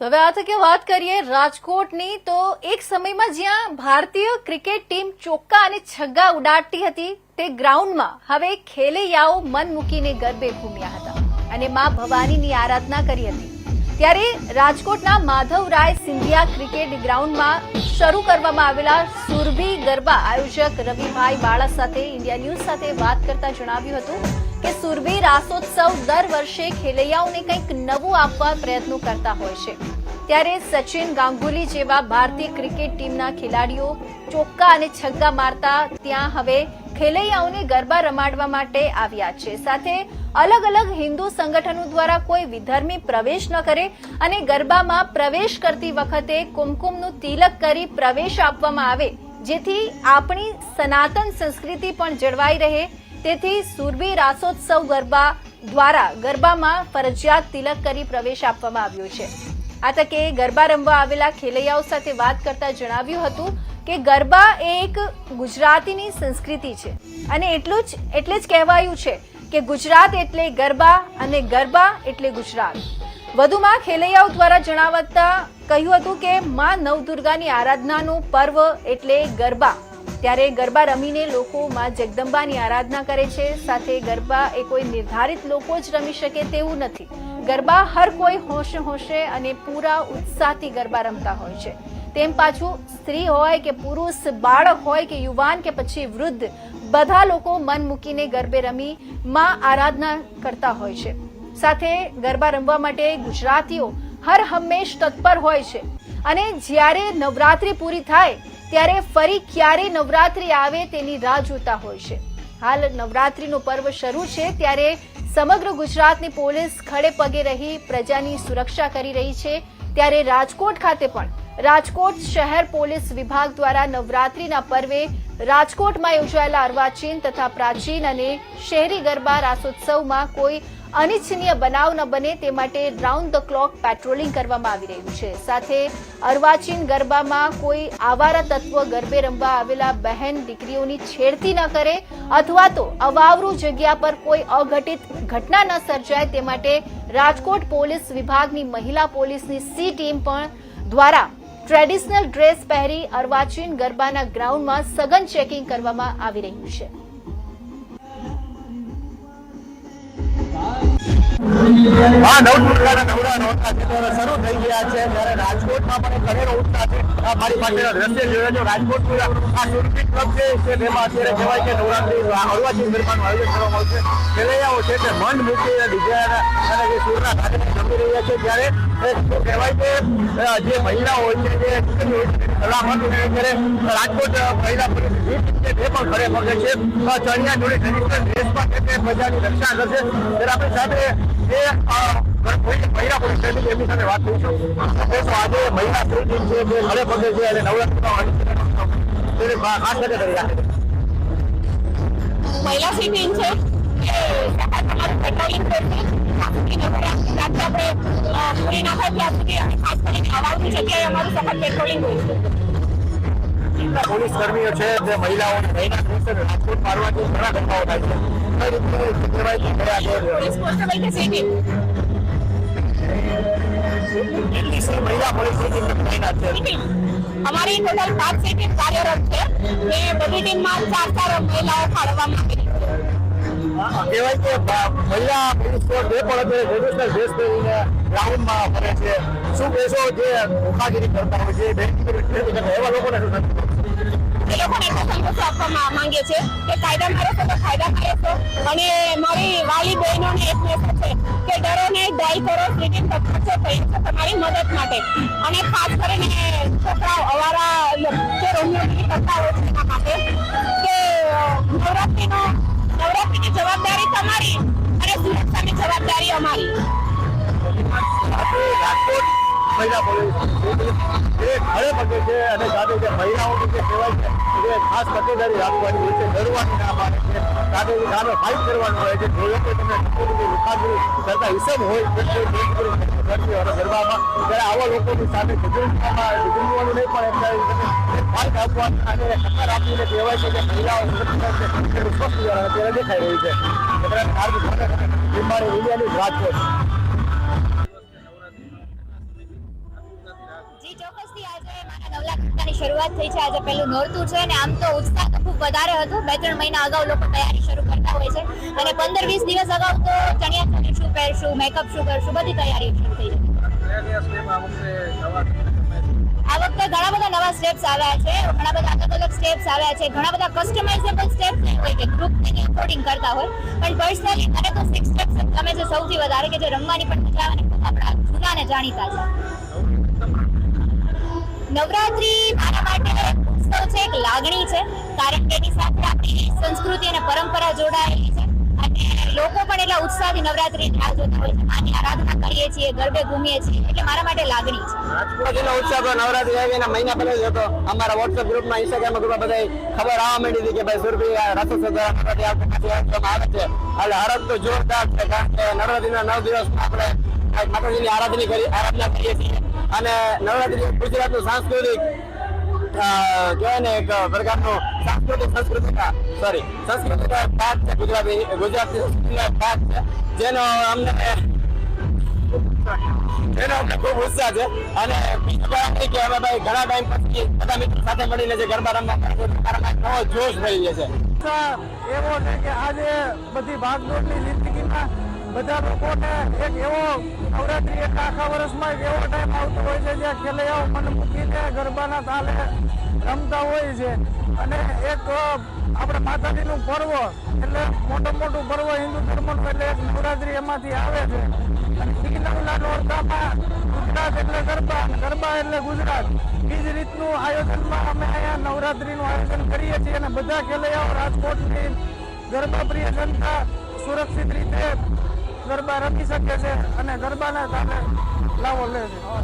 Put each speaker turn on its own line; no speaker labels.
તો હવે આ તકે વાત કરીએ રાજકોટની, તો એક સમયમાં જ્યાં ભારતીય ક્રિકેટ ટીમ ચોક્કા અને છગ્ગા ઉડાડતી હતી, તે ગ્રાઉન્ડમાં હવે ખેલૈયાઓ મન મૂકીને ગરબે ઘૂમ્યા હતા અને મા ભવાનીની આરાધના કરી હતી. ત્યારે રાજકોટના માધવરાય સિંધિયા ક્રિકેટ ગ્રાઉન્ડમાં શરૂ કરવામાં આવેલા સુરભી ગરબા આયોજક રવિભાઈ બાળા સાથે, ઇન્ડિયા ન્યૂઝ સાથે વાત કરતા જણાવ્યું હતું. કે સુરભી રાસોત્સવ દર વર્ષે ખેલૈયાઓને કંઈક નવું આપવા પ્રયત્નો કરતા હોય છે. ત્યારે સચિન ગાંગુલી જેવા ભારતીય ક્રિકેટ ટીમના ખેલાડીઓ ચોક્કા અને છગ્ગા મારતા ત્યાં હવે ખેલૈયાઓને ગરબા રમાડવા માટે આવ્યા છે. સાથે અલગ અલગ હિન્દુ સંગઠનો દ્વારા કોઈ વિધર્મી પ્રવેશ ન કરે અને ગરબામાં પ્રવેશ કરતી વખતે કુમકુમનું તિલક કરી પ્રવેશ આપવામાં આવે, જેથી આપણી સનાતન સંસ્કૃતિ પણ જળવાઈ રહે તેથી સુરભી રાસોત્સવ ગરબા દ્વારા ગરબામાં ફરજિયાત તિલક કરી પ્રવેશ આપવામાં આવ્યો છે. આ તકે ગરબા રમવા આવેલા ખેલૈયાઓ સાથે વાત કરતા જણાવ્યું હતું કે ગરબા એ એક ગુજરાતીની સંસ્કૃતિ છે અને એટલું જ, એટલે જ કહેવાયું છે કે ગુજરાત એટલે ગરબા અને ગરબા એટલે ગુજરાત. વધુમાં ખેલૈયાઓ દ્વારા જણાવતા કહ્યું હતું કે માં નવદુર્ગાની આરાધનાનું પર્વ એટલે ગરબા. ત્યારે ગરબા રમીને લોકો માં જગદંબાની આરાધના કરે છે. સાથે ગરબા એ કોઈ નિર્ધારિત લોકો જ રમી શકે તેવું નથી. ગરબા હર કોઈ હોશે હોશે અને પૂરા ઉત્સાહથી ગરબા રમતા હોય છે. તેમ પાછું સ્ત્રી હોય કે પુરુષ, બાળક હોય કે યુવાન કે પછી વૃદ્ધ, બધા લોકો મન મૂકીને ગરબે રમી, માં આરાધના કરતા હોય છે. સાથે ગરબા રમવા માટે ગુજરાતીઓ હર હંમેશ તત્પર હોય છે. અને જ્યારે નવરાત્રિ પૂરી થાય ત્યારે ફરી ક્યારે નવરાત્રિ આવે તેની રાહ જોતા હોય છે. હાલ નવરાત્રિનો પર્વ શરૂ છે ત્યારે સમગ્ર ગુજરાતની પોલીસ ખડે પગે રહી પ્રજાની સુરક્ષા કરી રહી છે. ત્યારે રાજકોટ ખાતે પણ રાજકોટ શહેર પોલીસ વિભાગ દ્વારા નવરાત્રિના પર્વે રાજકોટમાં યોજાયેલા અર્વાચીન તથા પ્રાચીન અને શહેરી ગરબા રાસોત્સવમાં કોઈ અનિચ્છનીય બનાવ ન બને તે માટે રાઉન્ડ ધ ક્લોક પેટ્રોલિંગ કરવામાં આવી રહ્યું છે. સાથે અર્વાચીન ગરબામાં કોઈ આવારા તત્વ ગરબે રમવા આવેલા બહેન દીકરીઓની છેડતી ન કરે અથવા તો અવાવરું જગ્યા પર કોઈ અઘટિત ઘટના ન સર્જાય તે માટે રાજકોટ પોલીસ વિભાગની મહિલા પોલીસની સી ટીમ પણ દ્વારા ટ્રેડિશનલ ડ્રેસ પહેરી અર્વાચીન ગરબાના ગ્રાઉન્ડમાં સઘન ચેકિંગ કરવામાં આવી રહ્યું છે.
હા નવદુર્ગાના નવરા નોરતા છે ત્યારે શરૂ થઈ ગયા છે. ત્યારે રાજકોટમાં પણ ઘણેરો ઉત્સાહ છે. મારી પાસેનો દ્રશ્ય જોયો છો. રાજકોટનું આ સુરભી ક્લબ છે કે તેમાં અત્યારે કહેવાય કે નવરાત્રી હળવાજી ગરબાનું આયોજન કરવામાં આવશે. ખેલૈયાઓ છે તે મન મૂકી ડીજે અને જે સુરના સાથે જમી રહ્યા છે. ત્યારે કહેવાય કે જે મહિલાઓ હોય જે મહિલા પોલીસ તે પણ પગે છે. ચણિયા તે પ્રજાની રક્ષા મહિલા મહિલા જે
મહિલા છે?
પોલીસ કર્મીઓ છે જે મહિલાઓ રાજકોટ મારવાથી ઘણા ઘટનાઓ થાય છે. મહિલા પોલીસ છે.
અમારી ટોટલ પાંચ સિટી કાર્યરત છે. એ બધી ટીમમાં ચાર ચાર મહિલાઓ ફાળવવામાં આવી
કહેવાય કે મહિલા પોલીસ ફોર્સ પણ અત્યારે ડ્રેસ પહેરીને ગ્રાઉન્ડમાં ફરે છે, શું કહેશો જે મુખાગીરી કરતા હોય છે બેંકિંગ એવા લોકોને શું?
એ લોકોને એટલો માંગે છે? કે કાયદા મારે તો કાયદા મારે છો. અને મારી વાલી બહેનોને એક મેસેજ છે કે ડરો ડ્રાઈ કરો સ્લીપિંગ થઈ તમારી મદદ માટે. અને ખાસ કરીને છોકરાઓ, અવારા, જે હોય છે એના માટે, કે નવરાત્રીની જવાબદારી તમારી અને સુરક્ષાની જવાબદારી અમારી.
મહિલા પોલીસ એ ઘરે પગે છે અને સાથે જે મહિલાઓની જે કહેવાય છે, એ ખાસ તકેદારી રાખવાની હોય છે ડરવાની ના માને છે. સાથે સામે ફાઇટ કરવાનું હોય છે, જો લોકો તમને ટકોરી કરતા હિસાબ હોય કરતી હોય ગરબામાં ત્યારે આવા લોકોની સામે જજુમવામાં જજુમવાનું નહીં પણ ફાઇટ આપવાની અને હકાર આપીને કહેવાય છે કે મહિલાઓ સ્પષ્ટ દેખાઈ રહ્યું છે. બીમારી ઇન્ડિયાની રાજકોટ
શરૂઆત થઈ છે. આજે પહેલું નોરતું છે અને આમ તો ઉત્સાહ તો ખૂબ વધારે હતો. બે ત્રણ મહિના અગાઉ લોકો તૈયારી શરૂ કરતા હોય છે. અને પંદર વીસ દિવસ અગાઉ તો ચણિયા ચોળી શું પહેરશું મેકઅપ શું કરશું, બધી તૈયારી શરૂ થઈ આ વખતે ઘણા બધા નવા સ્ટેપ્સ આવ્યા છે. ઘણા બધા અલગ અલગ સ્ટેપ્સ આવ્યા છે. ઘણા બધા કસ્ટમાઇઝેબલ સ્ટેપ્સ નહીં હોય ગ્રુપ એકોર્ડિંગ કરતા હોય. પણ પર્સનલી મને તો સિક્સ સ્ટેપ્સ ગમે સૌથી વધારે કે જે રમવાની પણ મજા આવે જાણીતા છે. નવરાત્રી મારા માટે ઉત્સવ છે એક લાગણી છે, કારણ કે એની સાથે આપણી સંસ્કૃતિ અને પરંપરા જોડાયેલી છે. અને લોકો પણ એટલા ઉત્સાહથી નવરાત્રી રાહ જોતા હોય છે. માની આરાધના કરીએ છીએ, ગરબે ઘૂમીએ છીએ, એટલે મારા માટે લાગણી છે.
તો નવરાત્રી આવી એના મહિના પહેલા જ હતો. અમારા વોટ્સએપ ગ્રુપમાં ઇન્સ્ટાગ્રામ ગ્રુપમાં બધા ખબર આવવા માંડી હતી કે ભાઈ સુરભી રથોત્સવ નવરાત્રી રાખવામાં આવે છે. એટલે હરખ તો જોરદાર છે, કારણ કે નવરાત્રીના નવ દિવસ આપણે માતાજીની આરાધના કરી, આરાધના કરીએ છીએ. અને નવરાત્રી ગુજરાતનું સાંસ્કૃતિક કહેવાય ને એક પ્રકારનું સાંસ્કૃતિક સંસ્કૃતિક સોરી સંસ્કૃતિક ભાગ છે ગુજરાતી ગુજરાતી સંસ્કૃતિનો ભાગ છે. જેનો અમને એનો અમને ખૂબ ઉત્સાહ છે. અને કે ભાઈ ઘણા ટાઈમ પછી બધા મિત્રો સાથે મળીને જે ગરબા રમવા નવો જોશ જાય છે.
એવો કે આજે બધી ભાગદોડની બધા લોકોને એક એવો નવરાત્રી એક આખા વર્ષમાં એક એવો ટાઈમ આવતો હોય છે જ્યાં ખેલૈયાઓ મન મૂકીને ગરબાના તાલે રમતા હોય છે. અને એક આપણે માતાજીનું પર્વ, એટલે મોટું મોટું પર્વ હિન્દુ ધર્મનું એટલે એક નવરાત્રી એમાંથી આવે છે. અને ઈ નોરતામાં ગુજરાત એટલે ગરબા ગરબા એટલે ગુજરાત. એ જ રીતનું આયોજનમાં અમે અહીંયા નવરાત્રીનું આયોજન કરીએ છીએ અને બધા ખેલૈયાઓ રાજકોટની ગરબા પ્રિય જનતા સુરક્ષિત રીતે ગરબા રમી શકે છે અને ગરબાના તાલે લાવો લે છે.